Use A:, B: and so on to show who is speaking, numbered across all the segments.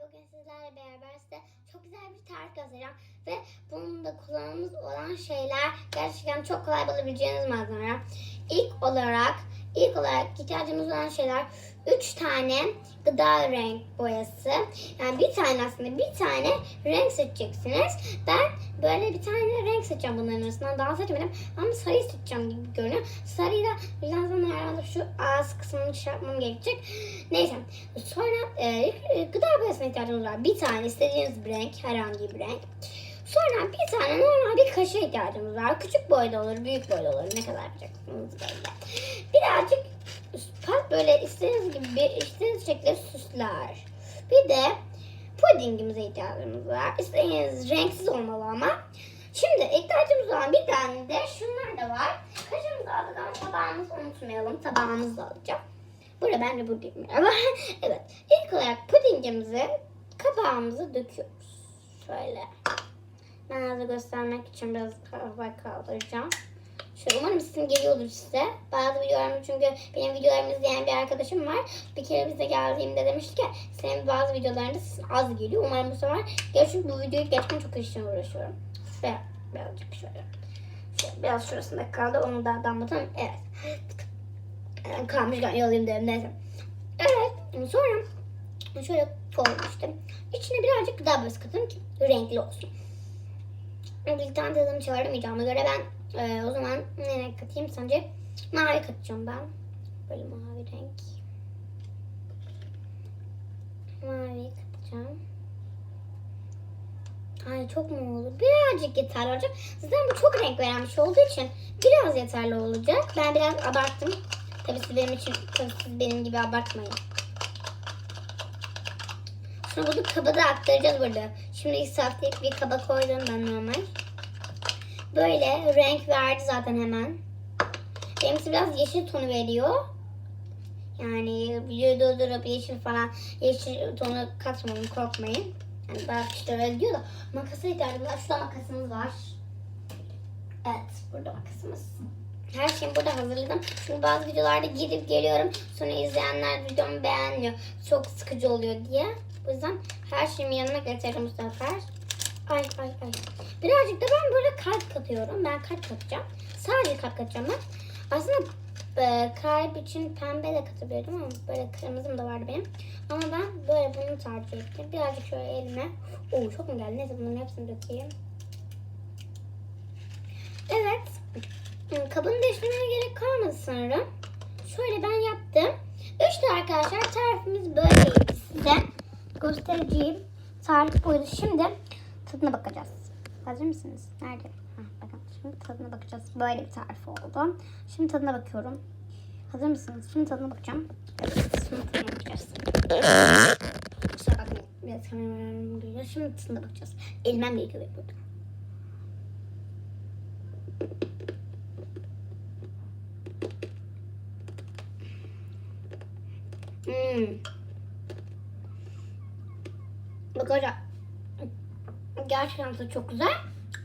A: Bugün sizlerle beraber size çok güzel bir tarif göstereceğim. Ve bunun da kullanımız olan şeyler gerçekten çok kolay bulabileceğiniz malzemeler. İlk olarak ilk olarak ihtiyacımız olan şeyler 3 tane gıda renk boyası. Yani bir tane aslında bir tane renk seçeceksiniz. Ben böyle bir tane renk seçeceğim bunların arasından. Daha seçmedim ama sarıyı seçeceğim gibi görünüyor. Sarıyı da birazdan herhalde şu ağız kısmını şey yapmam gerekecek. Neyse. Sonra e, gıda boyasına ihtiyacımız var. Bir tane istediğiniz bir renk, herhangi bir renk. Sonra bir tane normal bir kaşığa ihtiyacımız var. Küçük boyda olur, büyük boyda olur. Ne kadar yapacaksınız böyle. Birazcık pat böyle istediğiniz gibi istediğiniz şekilde süsler. Bir de pudingimize ihtiyacımız var. İstediğiniz renksiz olmalı ama. Şimdi ihtiyacımız olan bir tane de şunlar da var. Kaşığımızı aldık ama tabağımızı unutmayalım. Tabağımızı da alacağım. Burada ben de buradayım. Ama evet. İlk olarak pudingimizi kabağımıza döküyoruz. Şöyle. Ben size göstermek için biraz kabağı kaldıracağım. Şöyle umarım isim geliyordur size. Bazı videolarımı çünkü benim videolarımı izleyen bir arkadaşım var. Bir kere bize geldiğimde demişti ki senin bazı videolarında sesin az geliyor. Umarım bu sefer çünkü bu videoyu geçmem çok işten uğraşıyorum. Ve birazcık şöyle. biraz şurasında kaldı. Onu da damlatalım. Evet. Yani kalmışken yalayayım dedim. Neyse. Evet. Sonra şöyle koymuştum. İçine birazcık gıda boyası ki renkli olsun. Bir tane tadını çıkaramayacağıma göre ben e, o zaman ne renk katayım sence? Mavi katacağım ben. Böyle mavi renk. Mavi katacağım. Ay çok mu olur? Birazcık yeterli olacak. Zaten bu çok renk veren bir şey olduğu için biraz yeterli olacak. Ben biraz abarttım. Tabii siz benim için, tabii siz benim gibi abartmayın. Sonra bunu kaba da aktaracağız burada. Şimdi israflayıp bir kaba koydum ben normal. Böyle renk verdi zaten hemen. Benimkisi biraz yeşil tonu veriyor. Yani videoyu durdurup yeşil falan yeşil tonu katmayın korkmayın. Yani bazı kişiler öyle diyor da makasa ihtiyacımız var. Şurada makasımız var. Evet burada makasımız. Her şeyi burada hazırladım. Çünkü bazı videolarda gidip geliyorum. Sonra izleyenler videomu beğenmiyor. Çok sıkıcı oluyor diye. O yüzden her şeyimi yanıma getiririm bu sefer. Ay ay ay. Birazcık da ben böyle kalp katıyorum. Ben kalp katacağım. Sadece kalp katacağım ben. Aslında e, kalp için pembe de katabiliyordum ama böyle kırmızım da vardı benim. Ama ben böyle bunu tercih ettim. Birazcık şöyle elime. Oo çok mu geldi? Neyse bunların hepsini dökeyim. Evet. Kabını değiştirmeye gerek kalmadı sanırım. Şöyle ben yaptım. İşte arkadaşlar tarifimiz size. Göstereceğim tarif buydu. Şimdi tadına bakacağız. Hazır mısınız? Nerede? Heh, bakın şimdi tadına bakacağız. Böyle bir tarif oldu. Şimdi tadına bakıyorum. Hazır mısınız? Şimdi tadına bakacağım. Şimdi tadına bakacağız. Kusura bakmayın. Biraz kameramı duyuyor. Şimdi tadına bakacağız. Elmem gerekiyor burada. Hmm. Arkadaşlar gerçekten tadı çok güzel.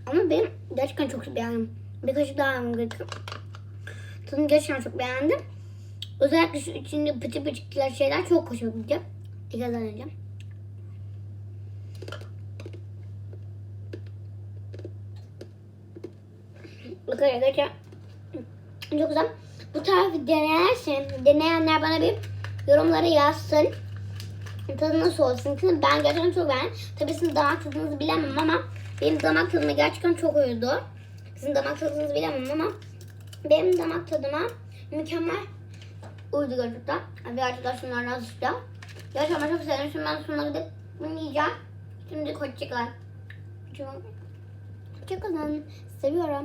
A: Ama ben gerçekten çok beğendim. Bir kaşık daha almam gerekiyor. Tadını gerçekten çok beğendim. Özellikle şu içinde pıtı pıtıklar şeyler çok hoşuma gidiyor. İlk deneyeceğim. Arkadaşlar gerçekten çok güzel. Bu tarifi denersin. Deneyenler bana bir yorumlara yazsın. Tadı nasıl olsun? Çünkü ben gerçekten çok beğendim. Tabii sizin damak tadınızı bilemem ama benim damak tadıma gerçekten çok uydu. Sizin damak tadınızı bilemem ama benim damak tadıma mükemmel uydu gerçekten. Bir arkadaş şunlardan azıcık Gerçekten çok sevdim. Şimdi ben şunları da bunu yiyeceğim. Şimdi hoşçakalın. Hoşçakalın. Seviyorum.